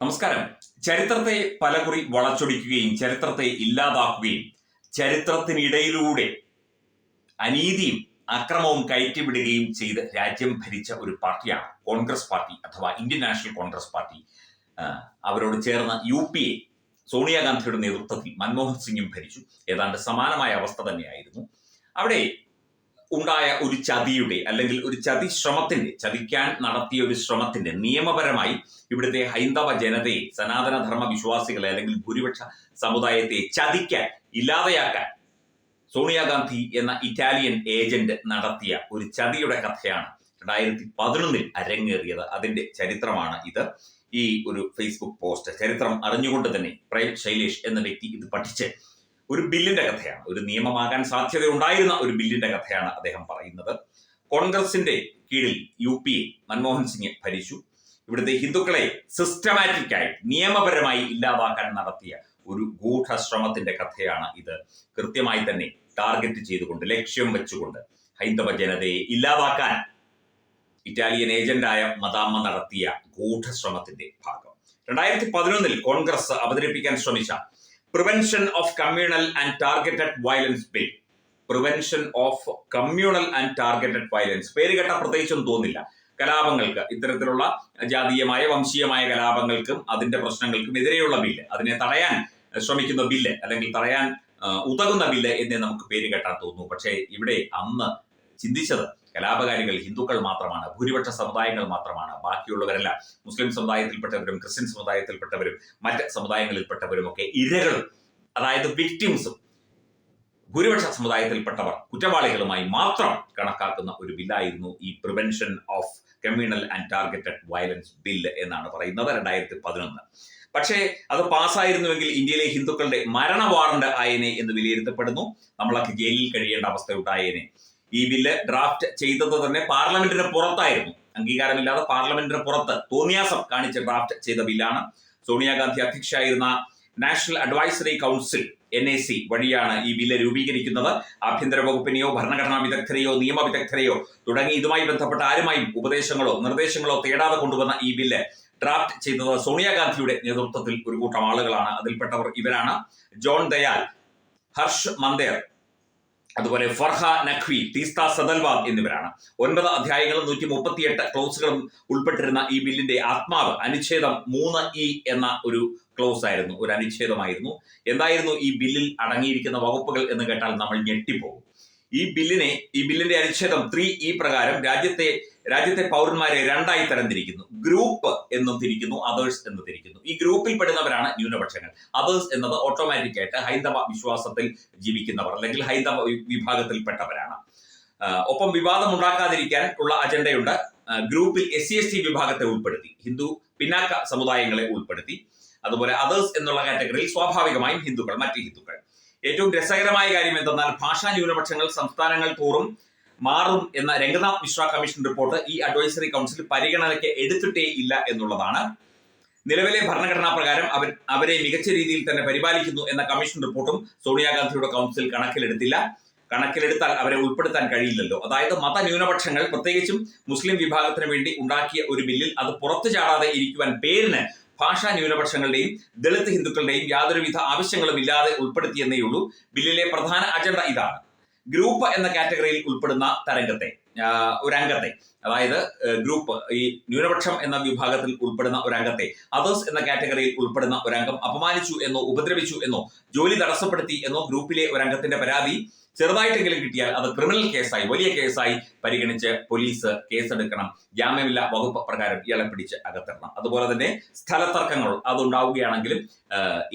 നമസ്കാരം. ചരിത്രത്തെ പലകുറി വളച്ചൊടിക്കുകയും ചരിത്രത്തെ ഇല്ലാതാക്കുകയും ചരിത്രത്തിനിടയിലൂടെ അനീതിയും അക്രമവും കയറ്റിവിടുകയും ചെയ്ത് രാജ്യം ഭരിച്ച ഒരു പാർട്ടിയാണ് കോൺഗ്രസ് പാർട്ടി അഥവാ ഇന്ത്യൻ നാഷണൽ കോൺഗ്രസ് പാർട്ടി. അവരോട് ചേർന്ന യു പി എ സോണിയാഗാന്ധിയുടെ നേതൃത്വത്തിൽ മൻമോഹൻ സിംഗും ഭരിച്ചു. ഏതാണ്ട് സമാനമായ അവസ്ഥ തന്നെയായിരുന്നു. അവിടെ ഉണ്ടായ ഒരു ചതിയുടെ അല്ലെങ്കിൽ ഒരു ചതി ശ്രമത്തിന്റെ ചതിക്കാൻ നടത്തിയ ഒരു ശ്രമത്തിന്റെ നിയമപരമായി ഇവിടുത്തെ ഹൈന്ദവ ജനതയെ സനാതനധർമ്മ വിശ്വാസികളെ അല്ലെങ്കിൽ ഭൂരിപക്ഷ സമുദായത്തെ ചതിക്കാൻ ഇല്ലാതെയാക്കാൻ സോണിയാഗാന്ധി എന്ന ഇറ്റാലിയൻ ഏജന്റ് നടത്തിയ ഒരു ചതിയുടെ കഥയാണ് രണ്ടായിരത്തി പതിനൊന്നിൽ അരങ്ങേറിയത്. അതിന്റെ ചരിത്രമാണ് ഇത്. ഈ ഒരു ഫേസ്ബുക്ക് പോസ്റ്റ് ചരിത്രം അറിഞ്ഞുകൊണ്ട് തന്നെ പ്രേം ശൈലേഷ് എന്ന വ്യക്തി ഇത് പഠിച്ച് ഒരു ബില്ലിന്റെ കഥയാണ്. ഒരു നിയമമാകാൻ സാധ്യതയുണ്ടായിരുന്ന ഒരു ബില്ലിന്റെ കഥയാണ് അദ്ദേഹം പറയുന്നത്. കോൺഗ്രസിന്റെ കീഴിൽ U P A Manmohan Singh ഭരിച്ചു. ഇവിടുത്തെ ഹിന്ദുക്കളെ സിസ്റ്റമാറ്റിക് ആയി നിയമപരമായി ഇല്ലാതാക്കാൻ നടത്തിയ ഒരു ഗൂഢശ്രമത്തിന്റെ കഥയാണ് ഇത്. കൃത്യമായി തന്നെ ടാർഗറ്റ് ചെയ്തുകൊണ്ട് ലക്ഷ്യം വെച്ചുകൊണ്ട് ഹൈന്ദവ ജനതയെ ഇല്ലാതാക്കാൻ ഇറ്റാലിയൻ ഏജന്റായ മദാമ്മ നടത്തിയ ഗൂഢശ്രമത്തിന്റെ ഭാഗം. രണ്ടായിരത്തി പതിനൊന്നിൽ കോൺഗ്രസ് അവതരിപ്പിക്കാൻ ശ്രമിച്ച prevention of communal and targeted violence bill prevention of communal and targeted violence പേര് കേട്ട പ്രത്യേകിച്ചൊന്നും തോന്നില്ല കലാപങ്ങൾക്ക് ഇത്തരത്തിലുള്ള ജാതീയമായ വംശീയമായ കലാപങ്ങൾക്കും അതിന്റെ പ്രശ്നങ്ങൾക്കും എതിരെയുള്ള ബില്ല്. അതിനെ തടയാൻ ശ്രമിക്കുന്ന ബില്ല് അല്ലെങ്കിൽ തടയാൻ ഉതകുന്ന ബില്ല് എന്നേ നമുക്ക് പേര് കേട്ടാൻ തോന്നുന്നു. പക്ഷേ ഇവിടെ അന്ന് ചിന്തിച്ചത് കലാപകാരികൾ ഹിന്ദുക്കൾ മാത്രമാണ് ഭൂരിപക്ഷ സമുദായങ്ങൾ മാത്രമാണ്. ബാക്കിയുള്ളവരല്ല മുസ്ലിം സമുദായത്തിൽപ്പെട്ടവരും ക്രിസ്ത്യൻ സമുദായത്തിൽപ്പെട്ടവരും മറ്റ് സമുദായങ്ങളിൽപ്പെട്ടവരും ഒക്കെ ഇരകളും അതായത് വിക്ടിംസും ഭൂരിപക്ഷ സമുദായത്തിൽപ്പെട്ടവർ കുറ്റവാളികളുമായി മാത്രം കണക്കാക്കുന്ന ഒരു ബില്ലായിരുന്നു ഈ prevention of communal and targeted violence bill എന്നാണ് പറയുന്നത് രണ്ടായിരത്തി പതിനൊന്ന് പക്ഷേ അത് പാസ്സായിരുന്നുവെങ്കിൽ ഇന്ത്യയിലെ ഹിന്ദുക്കളുടെ മരണ വാറണ്ട് ആയേനെ എന്ന് വിലയിരുത്തപ്പെടുന്നു. നമ്മളൊക്കെ ജയിലിൽ കഴിയേണ്ട അവസ്ഥ ഉണ്ടായേനെ. ഈ ബില്ല് ഡ്രാഫ്റ്റ് ചെയ്തത് തന്നെ പാർലമെന്റിന് പുറത്തായിരുന്നു. അംഗീകാരമില്ലാതെ പാർലമെന്റിന് പുറത്ത് തോന്നിയാസം കാണിച്ച് ഡ്രാഫ്റ്റ് ചെയ്ത ബില്ലാണ്. Sonia Gandhi അധ്യക്ഷയായിരുന്ന national advisory council N A C വഴിയാണ് ഈ ബില്ല് രൂപീകരിക്കുന്നത്. ആഭ്യന്തര വകുപ്പിനെയോ ഭരണഘടനാ വിദഗ്ധരെയോ നിയമ വിദഗ്ധരെയോ തുടങ്ങി ഇതുമായി ബന്ധപ്പെട്ട ആരുമായും ഉപദേശങ്ങളോ നിർദ്ദേശങ്ങളോ തേടാതെ കൊണ്ടുവന്ന ഈ ബില്ല് ഡ്രാഫ്റ്റ് ചെയ്തത് സോണിയാഗാന്ധിയുടെ നേതൃത്വത്തിൽ ഒരു കൂട്ടം ആളുകളാണ്. അതിൽപ്പെട്ടവർ ഇവരാണ്. ജോൺ ദയാൽ ഹർഷ് മന്ദേർ അതുപോലെ ഫർഹ നഖ്വി തീസ്ത സദൽവാദ് എന്നിവരാണ്. ഒൻപത് അധ്യായങ്ങളും നൂറ്റി മുപ്പത്തിയെട്ട് ക്ലോസുകളും ഉൾപ്പെട്ടിരുന്ന ഈ ബില്ലിന്റെ ആത്മാവ് അനുച്ഛേദം മൂന്ന് ഇ എന്ന ഒരു ക്ലോസ് ആയിരുന്നു ഒരു അനുച്ഛേദമായിരുന്നു. എന്തായിരുന്നു ഈ ബില്ലിൽ അടങ്ങിയിരിക്കുന്ന വകുപ്പുകൾ എന്ന് കേട്ടാൽ നമ്മൾ ഞെട്ടിപ്പോകും. ഈ ബില്ലിനെ ഈ ബില്ലിന്റെ അനുച്ഛേദം ത്രീ ഇ പ്രകാരം രാജ്യത്തെ രാജ്യത്തെ പൗരന്മാരെ രണ്ടായി തരംതിരിക്കുന്നു. ഗ്രൂപ്പ് എന്നും തിരിക്കുന്നു അതേഴ്സ് എന്ന് തിരിക്കുന്നു. ഈ ഗ്രൂപ്പിൽ പെടുന്നവരാണ് ന്യൂനപക്ഷങ്ങൾ. അതേഴ്സ് എന്നത് ഓട്ടോമാറ്റിക് ആയിട്ട് ഹൈന്ദവ വിശ്വാസത്തിൽ ജീവിക്കുന്നവർ അല്ലെങ്കിൽ ഹൈന്ദവ വിഭാഗത്തിൽപ്പെട്ടവരാണ്. ഒപ്പം വിവാദം ഉണ്ടാക്കാതിരിക്കാൻ ഉള്ള അജണ്ടയുണ്ട്. ഗ്രൂപ്പിൽ എസ് സി എസ് ടി വിഭാഗത്തെ ഉൾപ്പെടുത്തി ഹിന്ദു പിന്നാക്ക സമുദായങ്ങളെ ഉൾപ്പെടുത്തി. അതുപോലെ അതേഴ്സ് എന്നുള്ള കാറ്റഗറിയിൽ സ്വാഭാവികമായും ഹിന്ദുക്കൾ മറ്റ് ഹിന്ദുക്കൾ. ഏറ്റവും രസകരമായ കാര്യം എന്തെന്നാൽ ഭാഷാ ന്യൂനപക്ഷങ്ങൾ സംസ്ഥാനങ്ങൾ തോറും മാറും എന്ന രംഗനാഥ് മിശ്ര കമ്മീഷൻ റിപ്പോർട്ട് ഈ അഡ്വൈസറി കൗൺസിൽ പരിഗണനയ്ക്ക് എടുത്തിട്ടേ ഇല്ല എന്നുള്ളതാണ്. നിലവിലെ ഭരണഘടനാ പ്രകാരം അവർ അവരെ മികച്ച രീതിയിൽ തന്നെ പരിപാലിക്കുന്നു എന്ന കമ്മീഷൻ റിപ്പോർട്ടും സോണിയാഗാന്ധിയുടെ കൗൺസിൽ കണക്കിലെടുത്തില്ല. കണക്കിലെടുത്താൽ അവരെ ഉൾപ്പെടുത്താൻ കഴിയില്ലല്ലോ. അതായത് മതന്യൂനപക്ഷങ്ങൾ പ്രത്യേകിച്ചും മുസ്ലിം വിഭാഗത്തിന് വേണ്ടി ഉണ്ടാക്കിയ ഒരു ബില്ലിൽ അത് പുറത്തു ചാടാതെ ഇരിക്കുവാൻ പേരിന് ഭാഷാ ന്യൂനപക്ഷങ്ങളുടെയും ദളിത് ഹിന്ദുക്കളുടെയും യാതൊരുവിധ ആവശ്യങ്ങളും ഇല്ലാതെ ഉൾപ്പെടുത്തിയെന്നേയുള്ളൂ. ബില്ലിലെ പ്രധാന അജണ്ട ഇതാണ്. ഗ്രൂപ്പ് എന്ന കാറ്റഗറിയിൽ ഉൾപ്പെടുന്ന തരംഗത്തെ ഒരു ഒരംഗത്തെ. അതായത് ഗ്രൂപ്പ് ഈ ന്യൂനപക്ഷം എന്ന വിഭാഗത്തിൽ ഉൾപ്പെടുന്ന ഒരംഗത്തെ അതേഴ്സ് എന്ന കാറ്റഗറിയിൽ ഉൾപ്പെടുന്ന ഒരംഗം അപമാനിച്ചു എന്നോ ഉപദ്രവിച്ചു എന്നോ ജോലി തടസ്സപ്പെടുത്തി എന്നോ ഗ്രൂപ്പിലെ ഒരംഗത്തിന്റെ പരാതി ചെറുതായിട്ടെങ്കിലും കിട്ടിയാൽ അത് ക്രിമിനൽ കേസായി വലിയ കേസായി പരിഗണിച്ച് പോലീസ് കേസെടുക്കണം. ജാമ്യമില്ല വകുപ്പ് പ്രകാരം ഇയാളെ പിടിച്ച് അകത്തിടണം. അതുപോലെ തന്നെ സ്ഥലതർക്കങ്ങൾ അതുണ്ടാവുകയാണെങ്കിലും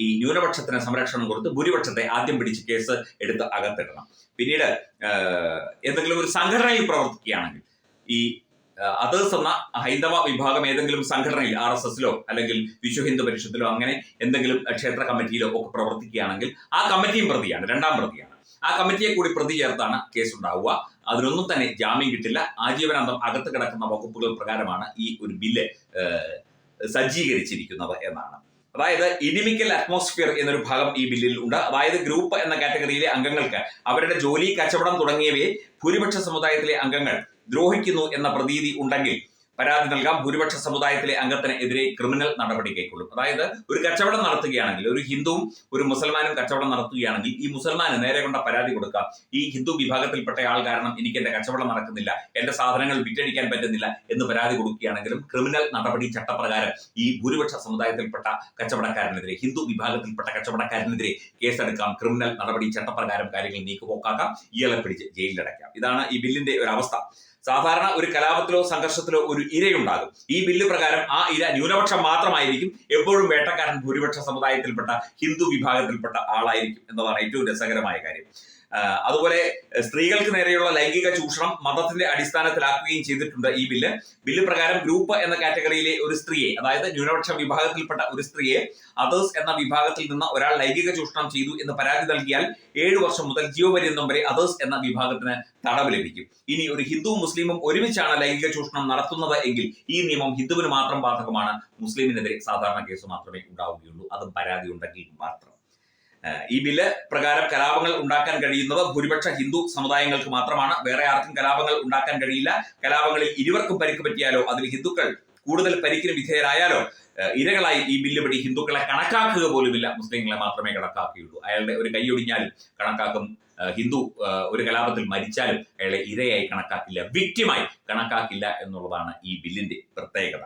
ഈ ന്യൂനപക്ഷത്തിന് സംരക്ഷണം കൊടുത്ത് ഭൂരിപക്ഷത്തെ ആദ്യം പിടിച്ച് കേസ് എടുത്ത് അകത്തിടണം. പിന്നീട് എന്തെങ്കിലും ഒരു സംഘടനയിൽ പ്രവർത്തിക്കുകയാണെങ്കിൽ ഈ അതേഴ്സ് എന്ന ഹൈന്ദവ വിഭാഗം ഏതെങ്കിലും സംഘടനയിൽ ആർ എസ് എസിലോ അല്ലെങ്കിൽ വിശ്വ ഹിന്ദു പരിഷത്തിലോ അങ്ങനെ എന്തെങ്കിലും ക്ഷേത്ര കമ്മിറ്റിയിലോ ഒക്കെ പ്രവർത്തിക്കുകയാണെങ്കിൽ ആ കമ്മിറ്റിയും പ്രതിയാണ് രണ്ടാം പ്രതിയാണ്. ആ കമ്മിറ്റിയെ കൂടി പ്രതി ചേർത്താണ് കേസ് ഉണ്ടാവുക അതിനൊന്നും തന്നെ ജാമ്യം കിട്ടില്ല. ആജീവനാന്തം അകത്ത് കിടക്കുന്ന വകുപ്പുകൾ പ്രകാരമാണ് ഈ ഒരു ബില്ല് സജ്ജീകരിച്ചിരിക്കുന്നത് എന്നാണ്. അതായത് ഇനിമിക്കൽ അറ്റ്മോസ്ഫിയർ എന്നൊരു ഭാഗം ഈ ബില്ലിൽ ഉണ്ട്. അതായത് ഗ്രൂപ്പ് എന്ന കാറ്റഗറിയിലെ അംഗങ്ങൾക്ക് അവരുടെ ജോലി കച്ചവടം തുടങ്ങിയവയെ ഭൂരിപക്ഷ സമുദായത്തിലെ അംഗങ്ങൾ ദ്രോഹിക്കുന്നു എന്ന പ്രതീതി ഉണ്ടെങ്കിൽ പരാതി നൽകാം. ഭൂരിപക്ഷ സമുദായത്തിലെ അംഗത്തിന് എതിരെ ക്രിമിനൽ നടപടി കൈക്കൊള്ളും. അതായത് ഒരു കച്ചവടം നടത്തുകയാണെങ്കിൽ ഒരു ഹിന്ദുവും ഒരു മുസൽമാനും കച്ചവടം നടത്തുകയാണെങ്കിൽ ഈ മുസൽമാന് നേരെ കൊണ്ട പരാതി കൊടുക്കാം. ഈ ഹിന്ദു വിഭാഗത്തിൽപ്പെട്ട ആൾ കാരണം എനിക്ക് എന്റെ കച്ചവടം നടക്കുന്നില്ല എന്റെ സാധനങ്ങൾ വിറ്റഴിക്കാൻ പറ്റുന്നില്ല എന്ന് പരാതി കൊടുക്കുകയാണെങ്കിലും ക്രിമിനൽ നടപടി ചട്ടപ്രകാരം ഈ ഭൂരിപക്ഷ സമുദായത്തിൽപ്പെട്ട കച്ചവടക്കാരനെതിരെ ഹിന്ദു വിഭാഗത്തിൽപ്പെട്ട കച്ചവടക്കാരനെതിരെ കേസെടുക്കാം. ക്രിമിനൽ നടപടി ചട്ടപ്രകാരം കാര്യങ്ങൾ നീക്കുപോക്കാക്കാം. ഇയാളെ പിടിച്ച് ജയിലിലടയ്ക്കാം. ഇതാണ് ഈ ബില്ലിന്റെ ഒരു അവസ്ഥ. സാധാരണ ഒരു കലാപത്തിലോ സംഘർഷത്തിലോ ഒരു ഇരയുണ്ടാകും. ഈ ബില്ല് പ്രകാരം ആ ഇര ന്യൂനപക്ഷം മാത്രമായിരിക്കും എപ്പോഴും വേട്ടക്കാരൻ ഭൂരിപക്ഷ സമുദായത്തിൽപ്പെട്ട ഹിന്ദു വിഭാഗത്തിൽപ്പെട്ട ആളായിരിക്കും എന്നതാണ് ഏറ്റവും രസകരമായ കാര്യം. അതുപോലെ സ്ത്രീകൾക്ക് നേരെയുള്ള ലൈംഗിക ചൂഷണം മതത്തിന്റെ അടിസ്ഥാനത്തിലാക്കുകയും ചെയ്തിട്ടുണ്ട് ഈ ബില്ല്. ബില്ല് പ്രകാരം ഗ്രൂപ്പ് എന്ന കാറ്റഗറിയിലെ ഒരു സ്ത്രീയെ അതായത് ന്യൂനപക്ഷ വിഭാഗത്തിൽപ്പെട്ട ഒരു സ്ത്രീയെ അതേഴ്സ് എന്ന വിഭാഗത്തിൽ നിന്ന് ഒരാൾ ലൈംഗിക ചൂഷണം ചെയ്തു എന്ന് പരാതി നൽകിയാൽ ഏഴു വർഷം മുതൽ ജീവപര്യന്തം വരെ അതേഴ്സ് എന്ന വിഭാഗത്തിന് തടവ് ലഭിക്കും. ഇനി ഒരു ഹിന്ദുവും മുസ്ലിമും ഒരുമിച്ചാണ് ലൈംഗിക ചൂഷണം നടത്തുന്നത് എങ്കിൽ ഈ നിയമം ഹിന്ദുവിന് മാത്രം ബാധകമാണ്. മുസ്ലിമിനെതിരെ സാധാരണ കേസ് മാത്രമേ ഉണ്ടാവുകയുള്ളൂ. അതും പരാതി ഉണ്ടെങ്കിൽ മാത്രം. ഈ ബില്ല് പ്രകാരം കലാപങ്ങൾ ഉണ്ടാക്കാൻ കഴിയുന്നത് ഭൂരിപക്ഷ ഹിന്ദു സമുദായങ്ങൾക്ക് മാത്രമാണ്. വേറെ ആർക്കും കലാപങ്ങൾ ഉണ്ടാക്കാൻ കഴിയില്ല. കലാപങ്ങളിൽ ഇരുവർക്കും പരിക്ക് പറ്റിയാലോ അതിൽ ഹിന്ദുക്കൾ കൂടുതൽ പരിക്കിന് വിധേയരായാലോ ഇരകളായി ഈ ബില്ല് പടി ഹിന്ദുക്കളെ കണക്കാക്കുക പോലുമില്ല. മുസ്ലിങ്ങളെ മാത്രമേ കണക്കാക്കുകയുള്ളൂ അയാളുടെ ഒരു കൈയൊടിഞ്ഞാലും കണക്കാക്കും. ഹിന്ദു ഒരു കലാപത്തിൽ മരിച്ചാലും അയാളെ ഇരയായി കണക്കാക്കില്ല വിക്റ്റിമായി കണക്കാക്കില്ല എന്നുള്ളതാണ് ഈ ബില്ലിന്റെ പ്രത്യേകത.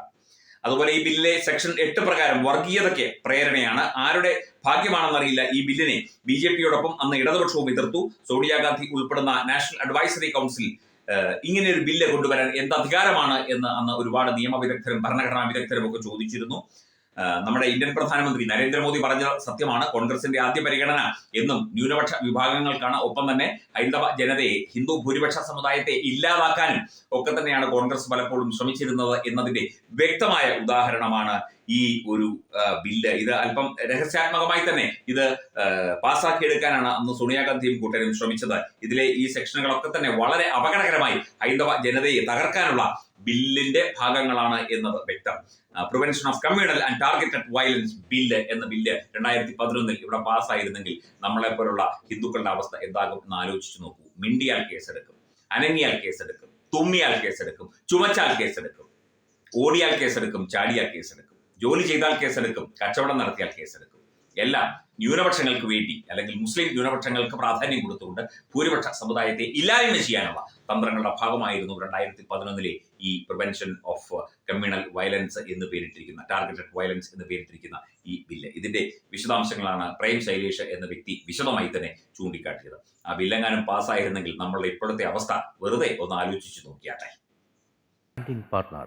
അതുപോലെ ഈ ബില്ലിലെ സെക്ഷൻ എട്ട് പ്രകാരം വർഗീയതയ്ക്ക് പ്രേരണയാണ്. ആരുടെ ഭാഗ്യമാണെന്നറിയില്ല ഈ ബില്ലിനെ. ബി ജെ പിയോടൊപ്പം അന്ന് ഇടതുപക്ഷവും എതിർത്തു. സോണിയാഗാന്ധി ഉൾപ്പെടുന്ന നാഷണൽ അഡ്വൈസറി കൗൺസിൽ ഇങ്ങനെ ഒരു ബില്ല് കൊണ്ടുവരാൻ എന്ത് അധികാരമാണ് എന്ന് അന്ന് ഒരുപാട് നിയമ വിദഗ്ധരും ഭരണഘടനാ വിദഗ്ധരും ഒക്കെ ചോദിച്ചിരുന്നു. നമ്മുടെ ഇന്ത്യൻ പ്രധാനമന്ത്രി നരേന്ദ്രമോദി പറഞ്ഞ സത്യമാണ്. കോൺഗ്രസിന്റെ ആദ്യ പരിഗണന എന്നും ന്യൂനപക്ഷ വിഭാഗങ്ങൾക്കാണ്. ഒപ്പം തന്നെ ഹൈന്ദവ ജനതയെ ഹിന്ദു ഭൂരിപക്ഷ സമുദായത്തെ ഇല്ലാതാക്കാനും ഒക്കെ തന്നെയാണ് കോൺഗ്രസ് പലപ്പോഴും ശ്രമിച്ചിരുന്നത് എന്നതിന്റെ വ്യക്തമായ ഉദാഹരണമാണ് ഈ ഒരു ബില്ല്. ഇത് അല്പം രഹസ്യാത്മകമായി തന്നെ ഇത് പാസ്സാക്കിയെടുക്കാനാണ് അന്ന് സോണിയാഗാന്ധിയും കൂട്ടരും ശ്രമിച്ചത്. ഇതിലെ ഈ സെക്ഷനുകളൊക്കെ തന്നെ വളരെ അപകടകരമായി ഹൈന്ദവ ജനതയെ തകർക്കാനുള്ള ബില്ലിന്റെ ഭാഗങ്ങളാണ് എന്നത് വ്യക്തം. Prevention of communal and targeted violence bill എന്ന ബില്ല് രണ്ടായിരത്തി പതിനൊന്നിൽ ഇവിടെ പാസ്സായിരുന്നെങ്കിൽ നമ്മളെ പോലുള്ള ഹിന്ദുക്കളുടെ അവസ്ഥ എന്താകും എന്ന് ആലോചിച്ചു നോക്കൂ. മിണ്ടിയാൽ കേസെടുക്കും അനങ്ങിയാൽ കേസെടുക്കും തുമ്മിയാൽ കേസെടുക്കും ചുമച്ചാൽ കേസെടുക്കും ഓടിയാൽ കേസെടുക്കും ചാടിയാൽ കേസെടുക്കും. ജോലി ചെയ്താൽ കേസെടുക്കും കച്ചവടം നടത്തിയാൽ കേസെടുക്കും. എല്ലാം ന്യൂനപക്ഷങ്ങൾക്ക് വേണ്ടി അല്ലെങ്കിൽ മുസ്ലിം ന്യൂനപക്ഷങ്ങൾക്ക് പ്രാധാന്യം കൊടുത്തുകൊണ്ട് ഭൂരിപക്ഷ സമുദായത്തെ ഇല്ലായ്മ ചെയ്യാനുള്ള തന്ത്രങ്ങളുടെ ഭാഗമായിരുന്നു രണ്ടായിരത്തി പതിനൊന്നിലെ ഈ പ്രിവെൻഷൻ ഓഫ് കമ്മ്യൂണൽ വയലൻസ് എന്ന് പേരിട്ടിരിക്കുന്ന ടാർഗറ്റഡ് വയലൻസ് എന്ന് പേരിട്ടിരിക്കുന്ന ഈ ബില്ല് ഇതിന്റെ വിശദാംശങ്ങളാണ് പ്രേം ശൈലേഷ് എന്ന വ്യക്തി വിശദമായി തന്നെ ചൂണ്ടിക്കാട്ടിയത്. ആ ബില്ലെങ്ങാനും പാസ്സായിരുന്നെങ്കിൽ നമ്മളുടെ ഇപ്പോഴത്തെ അവസ്ഥ വെറുതെ ഒന്ന് ആലോചിച്ചു നോക്കിയാട്ടെ. Branding partner